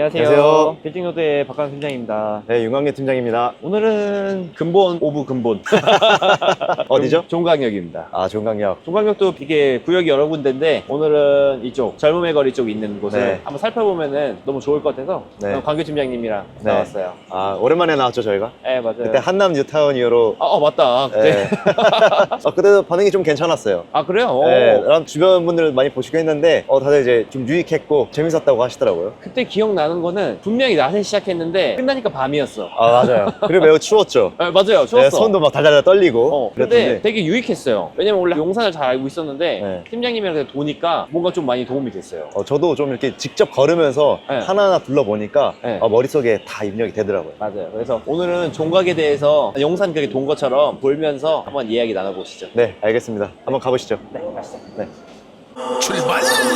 안녕하세요. 안녕하세요. 빌딩노드의 박광 팀장입니다. 네, 윤광계 팀장입니다. 오늘은 근본 오브 근본. 어디죠? 종강역입니다. 아, 종강역. 종강역도 이게 구역이 여러 군데인데 오늘은 이쪽 젊음의 거리 쪽 있는 곳을 네. 한번 살펴보면은 너무 좋을 것 같아서 네. 광규 팀장님이랑 네. 나왔어요. 아, 오랜만에 나왔죠, 저희가? 네 맞아요. 그때 한남 뉴타운 이후로. 아, 어 맞다. 그때. 네. 아, 그래도 반응이 좀 괜찮았어요. 아 그래요? 오. 네, 난 주변 분들 많이 보시고 했는데, 어, 다들 이제 좀 유익했고, 재밌었다고 하시더라고요. 그때 기억나 는 거는 분명히 낮에 시작했는데 끝나니까 밤이었어. 아, 맞아요. 그리고 매우 추웠죠. 아, 맞아요. 추웠어. 네, 손도 막 달달달 떨리고. 어, 근데 그랬는데. 되게 유익했어요. 왜냐면 원래 용산을 잘 알고 있었는데 네. 팀장님이랑 그때 도니까 뭔가 좀 많이 도움이 됐어요. 어, 저도 좀 이렇게 직접 걸으면서 네. 하나하나 둘러보니까 네. 어, 머릿속에 다 입력이 되더라고요. 맞아요. 그래서 오늘은 종각에 대해서 용산 그렇게 돈 것처럼 돌면서 한번 이야기 나눠보시죠. 네, 알겠습니다. 한번 가보시죠. 네, 가시죠. 네.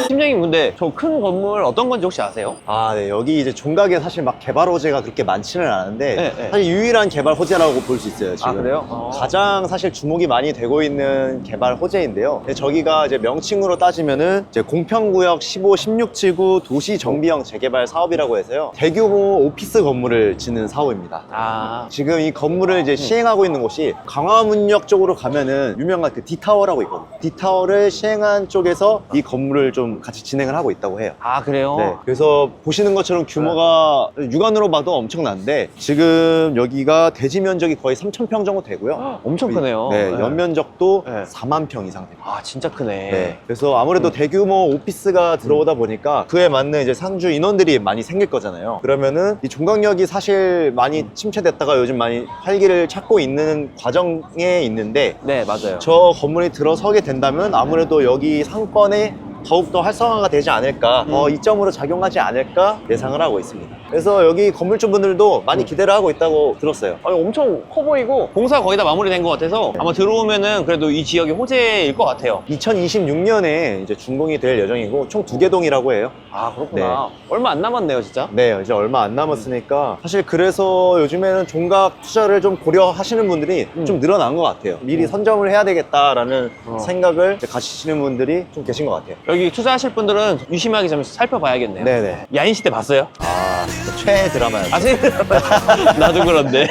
팀장님 근데 저 큰 건물 어떤 건지 혹시 아세요? 아, 네. 여기 이제 종각에 사실 막 개발 호재가 그렇게 많지는 않은데 네, 네. 사실 유일한 개발 호재라고 볼 수 있어요. 지금. 아, 그래요? 어. 가장 사실 주목이 많이 되고 있는 개발 호재인데요. 네, 저기가 이제 명칭으로 따지면은 이제 공평구역 15, 16지구 도시 정비형 재개발 사업이라고 해서요. 대규모 오피스 건물을 짓는 사업입니다. 아, 지금 이 건물을 이제 시행하고 있는 곳이 강화문역 쪽으로 가면은 유명한 그 D타워라고 있거든요. D타워를 시행한 쪽에서 이 건물을 좀 같이 진행을 하고 있다고 해요. 아 그래요? 네. 그래서 보시는 것처럼 규모가 육안으로 봐도 엄청난데 지금 여기가 대지 면적이 거의 3,000평 정도 되고요. 엄청 크네요. 네, 네. 연면적도 네. 4만 평 이상 됩니다. 아 진짜 크네. 네. 그래서 아무래도 대규모 오피스가 들어오다 보니까 그에 맞는 이제 상주 인원들이 많이 생길 거잖아요. 그러면은 이 종강역이 사실 많이 침체됐다가 요즘 많이 활기를 찾고 있는 과정에 있는데 네, 맞아요. 저 건물이 들어서게 된다면 아무래도 여기 상권 에 더욱더 활성화가 되지 않을까, 음. 어, 이점으로 작용하지 않을까 예상을 하고 있습니다. 그래서 여기 건물주분들도 많이 기대를 하고 있다고 들었어요. 아니, 엄청 커 보이고 공사 거의 다 마무리된 것 같아서 아마 들어오면은 그래도 이 지역이 호재일 것 같아요. 2026년에 이제 준공이 될 예정이고 총 두 개 동이라고 해요. 아 그렇구나. 얼마 안 남았네요, 진짜. 네, 이제 얼마 안 남았으니까 사실 그래서 요즘에는 종각 투자를 좀 고려하시는 분들이 음. 좀 늘어난 것 같아요. 미리 선점을 해야 되겠다라는 어. 생각을 이제 가지시는 분들이 좀 계신 것 같아요. 여기 투자하실 분들은 유심하게 좀 살펴봐야겠네요. 네네. 야인 시대 봤어요? 아, 최애 드라마였어요. 아직 나도 그런데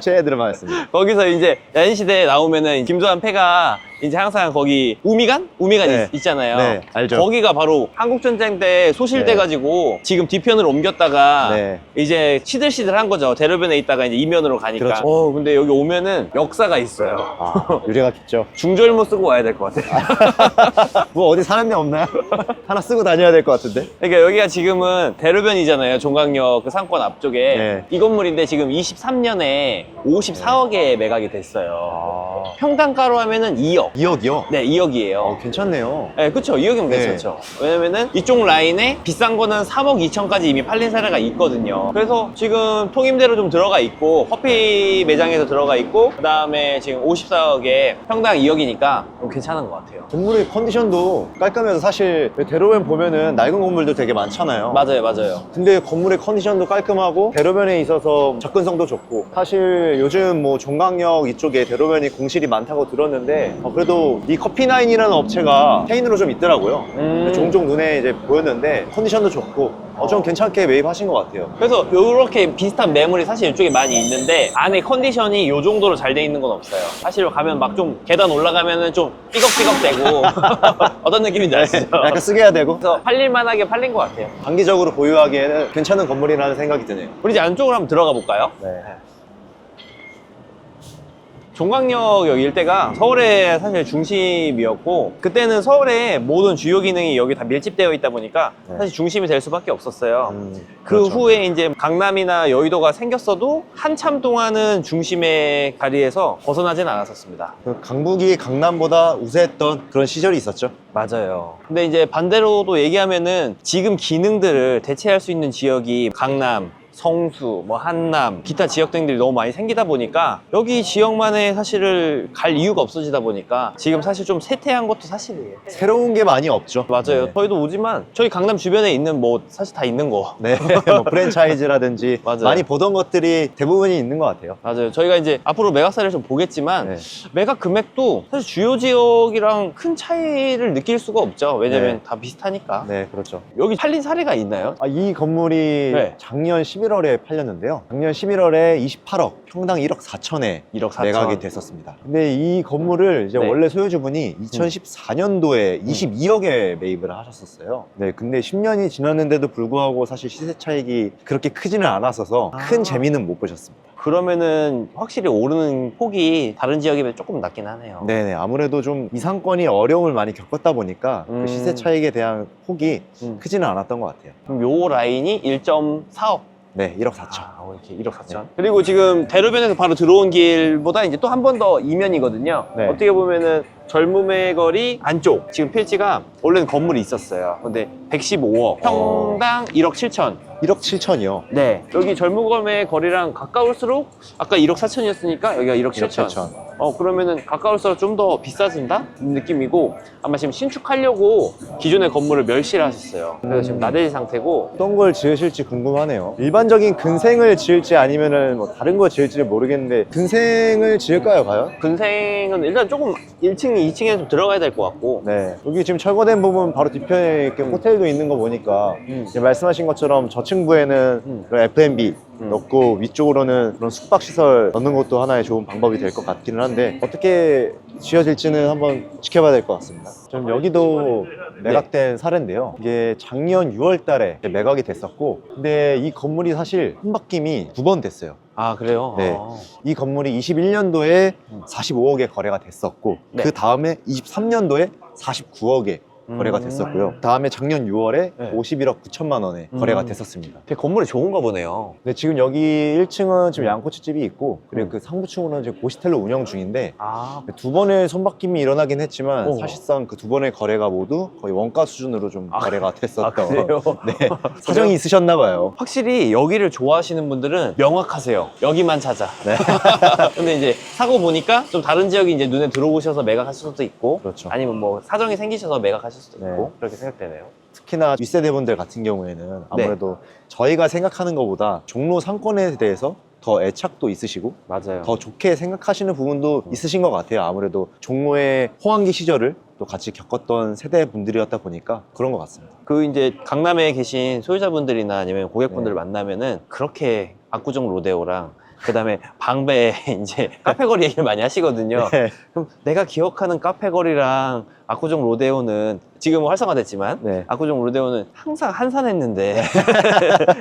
최애 드라마였습니다. 거기서 이제 야인 시대 나오면은 김도한 패가 이제 항상 거기 우미간 우미간 네. 있, 잖아요 네, 알죠. 거기가 바로 한국 전쟁 때 소실돼가지고 지금 뒤편으로 옮겼다가 네. 이제 시들시들한 거죠. 대로변에 있다가 이제 이면으로 가니까. 그렇죠. 어 근데 여기 오면은 역사가 있어요. 아, 유래가 깊죠. 중절모 쓰고 와야 될 것 같아요. 뭐 어디 사는 데 없나요? 하나 쓰고 다녀야 될 것 같은데. 그러니까 여기가 지금은 대로변이잖아요. 종강역 그 상권 앞쪽에 네. 이 건물인데 지금 23년에 54억에 매각이 됐어요. 아, 평당가로 하면은 2억. 2억이요? 네, 2억이에요. 어, 괜찮네요. 네, 그쵸. 2억이면 네. 괜찮죠. 왜냐면은 이쪽 라인에 비싼 거는 3억 2천까지 이미 팔린 사례가 있거든요. 그래서 지금 통임대로 좀 들어가 있고, 커피 매장에서 들어가 있고, 그 다음에 지금 54억에 평당 2억이니까 괜찮은 것 같아요. 건물의 컨디션도 깔끔해서 사실 대로변 보면은 낡은 건물도 되게 많잖아요. 맞아요, 맞아요. 근데 건물의 컨디션도 깔끔하고 대로변에 있어서 접근성도 좋고 사실 요즘 뭐 종강역 이쪽에 대로변이 공실이 많다고 들었는데 어, 그래도 이 커피나인이라는 업체가 체인으로 좀 있더라고요. 음. 종종 눈에 이제 보였는데 컨디션도 좋고 어, 좀 괜찮게 매입하신 것 같아요. 그래서 이렇게 비슷한 매물이 사실 이쪽에 많이 있는데 안에 컨디션이 이 정도로 잘 돼 있는 건 없어요. 사실 가면 막 좀 계단 올라가면은 좀 삐걱삐걱 되고 어떤 느낌인지 아시죠? 약간 쓰게 해야 되고 그래서 팔릴만하게 팔린 것 같아요. 단기적으로 보유하기에는 괜찮은 건물이라는 생각이 드네요. 우리 이제 안쪽으로 한번 들어가 볼까요? 네. 종강역 여기 일대가 서울의 사실 중심이었고 그때는 서울의 모든 주요 기능이 여기 다 밀집되어 있다 보니까 네. 사실 중심이 될 수밖에 없었어요. 음, 그 그렇죠. 후에 이제 강남이나 여의도가 생겼어도 한참 동안은 중심의 자리에서 벗어나진 않았었습니다. 그 강북이 강남보다 우세했던 그런 시절이 있었죠. 맞아요. 근데 이제 반대로도 얘기하면은 지금 기능들을 대체할 수 있는 지역이 강남, 성수, 뭐 한남, 기타 지역 등들이 너무 많이 생기다 보니까 여기 지역만에 사실을 갈 이유가 없어지다 보니까 지금 사실 좀 쇠퇴한 것도 사실이에요. 새로운 게 많이 없죠. 맞아요. 네. 저희도 오지만 저희 강남 주변에 있는 뭐 사실 다 있는 거. 네, 뭐 프랜차이즈라든지 맞아요. 많이 보던 것들이 대부분이 있는 것 같아요. 맞아요. 저희가 이제 앞으로 매각사를 좀 보겠지만 네. 매각 금액도 사실 주요 지역이랑 큰 차이를 느낄 수가 없죠. 왜냐면 네. 다 비슷하니까. 네, 그렇죠. 여기 팔린 사례가 있나요? 아, 이 건물이 네. 작년 11월 에 팔렸는데요. 작년 11월에 28억, 평당 1억 4천에 1억 4천. 매각이 됐었습니다. 근데 이 건물을 이제 네. 음. 원래 소유주분이 2014년도에 22억에 매입을 하셨었어요. 네, 근데 10년이 지났는데도 불구하고 사실 시세 차익이 그렇게 크지는 않았어서 아. 큰 재미는 못 보셨습니다. 그러면은 확실히 오르는 폭이 다른 지역에 비해 조금 낮긴 하네요. 네네, 아무래도 좀 이 상권이 어려움을 많이 겪었다 보니까 음. 그 시세 차익에 대한 폭이 음. 크지는 않았던 것 같아요. 그럼 요 라인이 1.4억. 네, 1억 4천. 아, 이렇게 1억 4천. 그리고 지금 대로변에서 바로 들어온 길보다 이제 또 한 번 더 이면이거든요. 네. 어떻게 보면은 젊음의 거리 안쪽. 지금 필지가 원래는 건물이 있었어요. 근데 115억. 평당 1억 7천. 1억 7천이요. 네. 여기 젊음의 거리랑 가까울수록 아까 1억 4천이었으니까 여기가 1억 1억 7천. 7천. 어 그러면은 가까울수록 좀 더 비싸진다 느낌이고 아마 지금 신축하려고 기존의 건물을 멸시를 하셨어요. 그래서 지금 음. 나대지 상태고 어떤 걸 지으실지 궁금하네요. 일반적인 근생을 지을지 아니면은 뭐 다른 거 지을지 모르겠는데 근생을 지을까요, 과연? 근생은 일단 조금 1층, 2층에 좀 들어가야 될 것 같고 네. 여기 지금 철거된 부분 바로 뒤편에 이렇게 음. 호텔도 있는 거 보니까 음. 이제 말씀하신 것처럼 저층부에는 음. 그런 F&B 음. 넣고 위쪽으로는 그런 숙박시설 넣는 것도 하나의 좋은 방법이 될 것 같기는 한데 어떻게 지어질지는 한번 지켜봐야 될 것 같습니다. 좀 여기도 매각된 사례인데요. 이게 작년 6월 달에 매각이 됐었고 근데 이 건물이 사실 혼바뀜이 두 번 됐어요. 아 그래요? 네. 아. 이 건물이 21년도에 음. 45억에 거래가 됐었고 네. 그 다음에 23년도에 49억에 거래가 음. 됐었고요. 다음에 작년 6월에 네. 51억 9천만 원에 음. 거래가 됐었습니다. 되게 건물이 좋은가 보네요. 근데 지금 여기 1층은 지금 양꼬치집이 있고 그리고 음. 그 상부층으로는 지금 고시텔로 운영 중인데 아 두 번의 손바뀜이 일어나긴 했지만 오. 사실상 그 두 번의 거래가 모두 거의 원가 수준으로 좀 아, 거래가 됐었던 아, 그래요? 네, 사정이 있으셨나 봐요. 확실히 여기를 좋아하시는 분들은 명확하세요. 여기만 찾아. 네. 근데 이제 사고 보니까 좀 다른 지역이 이제 눈에 들어오셔서 매각하실 수도 있고 그렇죠. 아니면 뭐 사정이 생기셔서 매각하실 수도 네. 있고 그렇게 생각되네요. 특히나 윗세대 분들 같은 경우에는 아무래도 저희가 생각하는 것보다 종로 상권에 대해서 더 애착도 있으시고 맞아요. 더 좋게 생각하시는 부분도 있으신 것 같아요. 아무래도 종로의 호황기 시절을 또 같이 겪었던 세대 분들이었다 보니까 그런 것 같습니다. 그 이제 강남에 계신 소유자분들이나 아니면 고객분들 네. 만나면은 그렇게 압구정 로데오랑 그다음에 방배 이제 카페 거리 얘기를 많이 하시거든요. 네. 그럼 내가 기억하는 카페 거리랑 압구정 로데오는 지금은 활성화됐지만 네. 압구정 로데오는 항상 한산했는데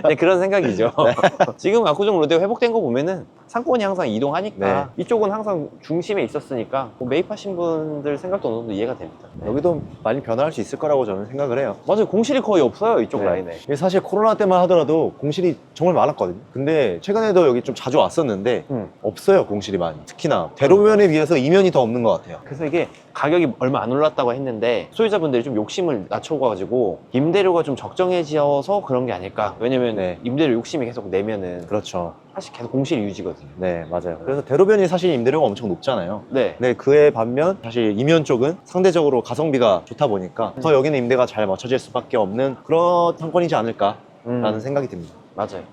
네, 그런 생각이죠. 네. 지금 압구정 로데오 회복된 거 보면은 상권이 항상 이동하니까 네. 이쪽은 항상 중심에 있었으니까 뭐 매입하신 분들 생각도 어느 정도 이해가 됩니다. 여기도 많이 변화할 수 있을 거라고 저는 생각을 해요. 맞아요. 공실이 거의 없어요 이쪽 네. 라인에. 이게 사실 코로나 때만 하더라도 공실이 정말 많았거든요. 근데 최근에도 여기 좀 자주 왔었는데 음. 없어요, 공실이 많이. 특히나 대로면에 비해서 이면이 더 없는 것 같아요. 그래서 이게 가격이 얼마 안 올랐 다고 했는데 소유자분들이 좀 욕심을 낮춰가지고 임대료가 좀 적정해져서 그런 게 아닐까 왜냐면 네. 임대료 욕심이 계속 내면은 그렇죠. 사실 계속 공실이 유지거든요 네, 맞아요. 그래서 대로변이 사실 임대료가 엄청 높잖아요. 네 네, 그에 반면 사실 이면 쪽은 상대적으로 가성비가 좋다 보니까 더 여기는 임대가 잘 맞춰질 수밖에 없는 그런 상권이지 않을까라는 음, 생각이 듭니다. 맞아요